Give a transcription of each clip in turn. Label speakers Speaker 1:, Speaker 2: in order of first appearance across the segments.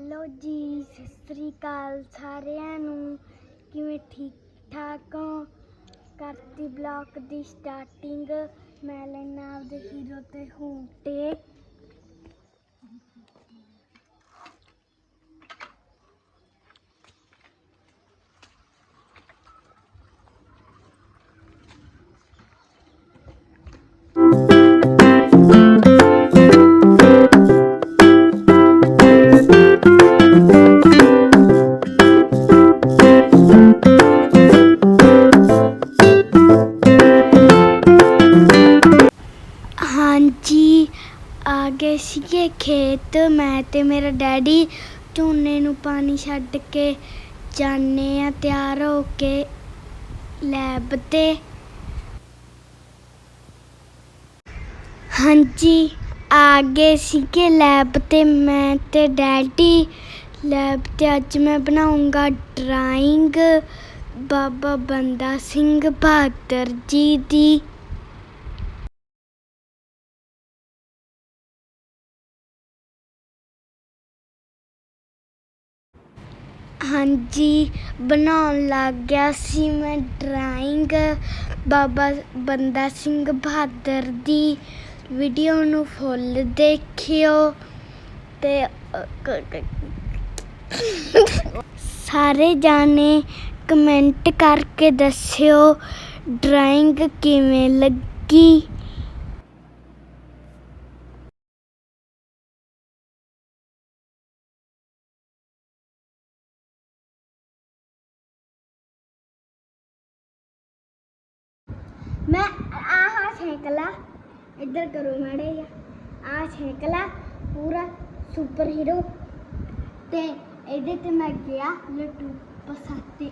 Speaker 1: Hello ਜੀ, ਸਤਿ ਸ੍ਰੀ ਅਕਾਲ ਸਾਰਿਆਂ ਨੂੰ। ਕਿਵੇਂ ਠੀਕ ਠਾਕ ਹੋ? ਕਰਤੀ ਬਲੌਕ ਦੀ ਸਟਾਰਟਿੰਗ ਮੈਂ ਲੈਣਾ ਆਪਦੇ ਹੀਰੋ ਤੇ ਹੂਟੇ ਜੀ ਆ ਗਏ ਸੀਗੇ ਖੇਤ। ਮੈਂ ਤੇ ਮੇਰਾ ਡੈਡੀ ਝੋਨੇ ਨੂੰ ਪਾਣੀ ਛੱਡ ਕੇ ਜਾਣੇ ਆ, ਤਿਆਰ ਹੋ ਕੇ ਲੈਬ ਤੇ। ਹਾਂਜੀ ਆ ਗਏ ਸੀਗੇ ਲੈਬ ਤੇ। ਮੈਂ ਤੇ ਡੈਡੀ ਲੈਬ ਤੇ। ਅੱਜ ਮੈਂ ਬਣਾਉਂਗਾ ਡਰਾਇੰਗ। ਬਾਬਾ ਬੰਦਾ ਸਿੰਘ ਬਹਾਦਰ ਜੀ ਦੀ ਹਾਂਜੀ, ਬਣਾਉਣ ਲੱਗ ਗਿਆ ਸੀ ਮੈਂ ਡਰਾਇੰਗ ਬਾਬਾ ਬੰਦਾ ਸਿੰਘ ਬਹਾਦਰ ਦੀ ਵੀਡੀਓ ਨੂੰ ਫੁੱਲ ਦੇਖਿਓ। ਤੇ, ਸਾਰੇ ਜਾਣੇ ਕਮੈਂਟ ਕਰਕੇ ਦੱਸਿਓ ਡਰਾਇੰਗ ਕਿਵੇਂ ਲੱਗੀ? ਮੈਂ ਆਹ ਛੇਕਲਾ ਇੱਧਰ ਕਰੋ ਮਾੜੇ ਜਿਹਾ। ਆਹ ਛੇਕਲਾ ਪੂਰਾ ਸੁਪਰ ਹੀਰੋ ਤੇ ਇਹਦੇ ਤੇ ਮੈਂ ਗਿਆ ਲੱਟੂ ਪਸਾਤੇ।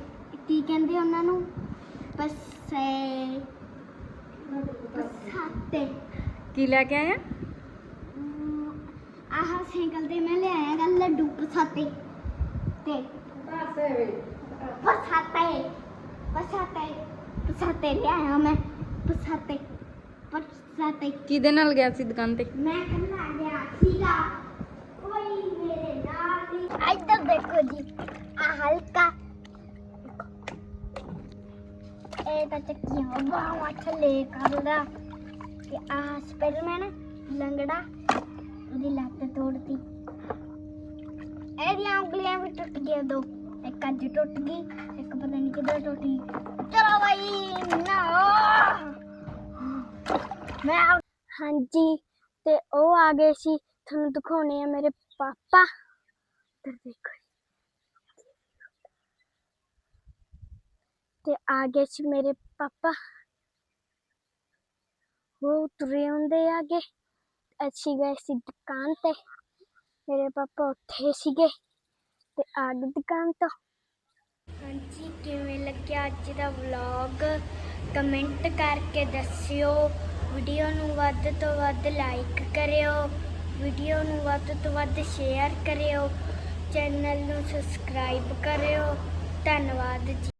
Speaker 1: ਕੀ ਕਹਿੰਦੇ ਉਹਨਾਂ ਨੂੰ? ਪਸੇ ਪਸਾਤੇ।
Speaker 2: ਕੀ ਲੈ ਕੇ ਆਇਆ?
Speaker 1: ਆਹ ਸਾਈਕਲ ਤੇ ਮੈਂ ਲਿਆਇਆ ਗਾ ਲੱਡੂ ਪਸਾਤੇ। ਤੇ ਪਸਾਤੇ ਪਸਾਤੇ ਪਸਾਤੇ ਲਿਆਇਆ ਮੈਂ। ਪਸਾਤੇ
Speaker 2: ਕਿਹਦੇ ਨਾਲ ਗਿਆ ਸੀ ਦੁਕਾਨ ਤੇ?
Speaker 1: ਮੈਂ ਕੱਲਾ ਗਿਆ ਸੀਗਾ। ਕੋਈ ਮੇਰੇ ਨਾਲ ਨਹੀਂ ਇੱਧਰ ਦੇਖੋ ਜੀ ਆ ਹਲਕਾ। ਇਹ ਤਾਂ ਚੱਕੀ ਬਾਵਾ ਥੱਲੇ ਕਰਦਾ। ਤੇ ਆ ਸਪਾਈਡਰਮੈਨ ਲੰਗੜਾ ਉਹਦੀ ਲੱਤ ਤੋੜਤੀ। ਇਹਦੀਆਂ ਉਂਗਲੀਆਂ ਵੀ ਟੁੱਟ ਗਈਆਂ ਦੋ। ਇੱਕ ਅੱਜ ਟੁੱਟ ਗਈ ਇੱਕ ਪਤਾ ਨਹੀਂ ਕਿੱਧਰ ਟੁੱਟ ਗਈ। ਮੈਂ ਹਾਂਜੀ, ਤੇ ਉਹ ਆ ਗਏ ਸੀ, ਤੁਹਾਨੂੰ ਦਿਖਾਉਣੇ ਆ ਮੇਰੇ ਪਾਪਾ। ਤੇ ਦੇਖੋ ਤੇ ਆ ਗਏ ਸੀ ਮੇਰੇ ਪਾਪਾ। ਉਹ ਤੁਰੇ ਹੁੰਦੇ ਆਗੇ। ਅਸੀਂ ਗਏ ਸੀ ਦੁਕਾਨ ਤੇ। ਮੇਰੇ ਪਾਪਾ ਉੱਥੇ ਸੀਗੇ। ਤੇ ਆ ਗਏ ਦੁਕਾਨ ਤੋਂ। ਹਾਂਜੀ, ਕਿਵੇਂ ਲੱਗਿਆ ਅੱਜ ਦਾ ਵਲੌਗ ਕਮੈਂਟ ਕਰਕੇ ਦੱਸਿਓ। ਵੀਡੀਓ ਨੂੰ ਵੱਧ ਤੋਂ ਵੱਧ ਲਾਈਕ ਕਰਿਓ, ਵੀਡੀਓ ਨੂੰ ਵੱਧ ਤੋਂ ਵੱਧ ਸ਼ੇਅਰ ਕਰਿਓ ਚੈਨਲ ਨੂੰ ਸਬਸਕ੍ਰਾਈਬ ਕਰਿਓ। ਧੰਨਵਾਦ ਜੀ।